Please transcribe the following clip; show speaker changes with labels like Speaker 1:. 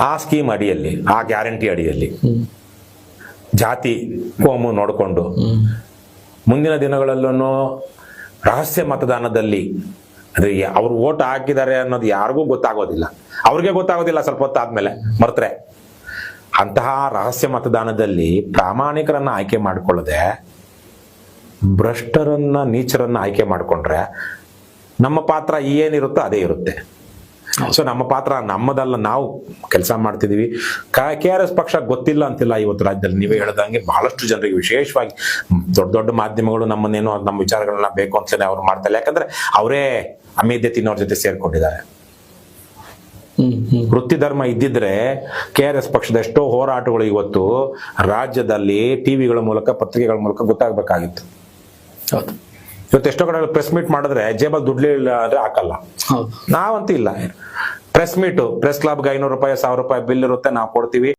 Speaker 1: ಆ ಸ್ಕೀಮ್ ಅಡಿಯಲ್ಲಿ, ಆ ಗ್ಯಾರಂಟಿ ಅಡಿಯಲ್ಲಿ ಜಾತಿ, ಕೋಮು ನೋಡಿಕೊಂಡು ಮುಂದಿನ ದಿನಗಳಲ್ಲೂ ರಹಸ್ಯ ಮತದಾನದಲ್ಲಿ, ಅಂದ್ರೆ ಅವ್ರು ಓಟ್ ಹಾಕಿದ್ದಾರೆ ಅನ್ನೋದು ಯಾರಿಗೂ ಗೊತ್ತಾಗೋದಿಲ್ಲ. ಅವ್ರಿಗೆ ಗೊತ್ತಾಗೋದಿಲ್ಲ, ಸ್ವಲ್ಪ ಹೊತ್ತಾದ್ಮೇಲೆ, ಮರ್ತರೆ. ಅಂತಹ ರಹಸ್ಯ ಮತದಾನದಲ್ಲಿ ಪ್ರಾಮಾಣಿಕರನ್ನ ಆಯ್ಕೆ ಮಾಡಿಕೊಳ್ಳದೆ, ಭ್ರಷ್ಟರನ್ನ, ನೀಚರನ್ನ ಆಯ್ಕೆ ಮಾಡಿಕೊಂಡ್ರೆ, ನಮ್ಮ ಪಾತ್ರ ಏನಿರುತ್ತೋ ಅದೇ ಇರುತ್ತೆ. ಸೊ ನಮ್ಮ ಪಾತ್ರ ನಮ್ಮದಲ್ಲ ನಾವು ಕೆಲಸ ಮಾಡ್ತಿದೀವಿ. ಕೆ ಆರ್ ಎಸ್ ಪಕ್ಷ ಗೊತ್ತಿಲ್ಲ ಅಂತಿಲ್ಲ ಇವತ್ತು ರಾಜ್ಯದಲ್ಲಿ. ನೀವೇ ಹೇಳ್ದಂಗೆ ಬಹಳಷ್ಟು ಜನರಿಗೆ ವಿಶೇಷವಾಗಿ ದೊಡ್ಡ ದೊಡ್ಡ ಮಾಧ್ಯಮಗಳು ನಮ್ಮನ್ನೇನು ನಮ್ಮ ವಿಚಾರಗಳನ್ನ ಬೇಕು ಅಂತಲೇ ಅವ್ರು ಮಾಡ್ತಾರೆ. ಯಾಕಂದ್ರೆ ಅವರೇ ಅಮೇಧ್ಯ ತಿನ್ನೋರ್ ಜೊತೆ ಸೇರ್ಕೊಂಡಿದ್ದಾರೆ. ವೃತ್ತಿ ಧರ್ಮ ಇದ್ದಿದ್ರೆ ಕೆ ಆರ್ ಎಸ್ ಪಕ್ಷದ ಎಷ್ಟೋ ಹೋರಾಟಗಳು ಇವತ್ತು ರಾಜ್ಯದಲ್ಲಿ ಟಿವಿಗಳ ಮೂಲಕ ಪತ್ರಿಕೆಗಳ ಮೂಲಕ ಗೊತ್ತಾಗಬೇಕಾಗಿತ್ತು.
Speaker 2: ಹೌದು.
Speaker 1: ಇವತ್ತು ಎಷ್ಟೋ ಕಡೆ ಪ್ರೆಸ್ ಮೀಟ್ ಮಾಡಿದ್ರೆ ಜೇಬಲ್ ದುಡ್ಲಿಲ್ಲ ಅಂದ್ರೆ ಹಾಕಲ್ಲ.
Speaker 2: ಹೌದು.
Speaker 1: ನಾವಂತೂ ಇಲ್ಲ. ಪ್ರೆಸ್ ಮೀಟು ಪ್ರೆಸ್ ಕ್ಲಬ್ಗೆ ಐನೂರು ರೂಪಾಯಿ ಸಾವಿರ ರೂಪಾಯಿ ಬಿಲ್ ಇರುತ್ತೆ ನಾವು ಕೊಡ್ತೀವಿ.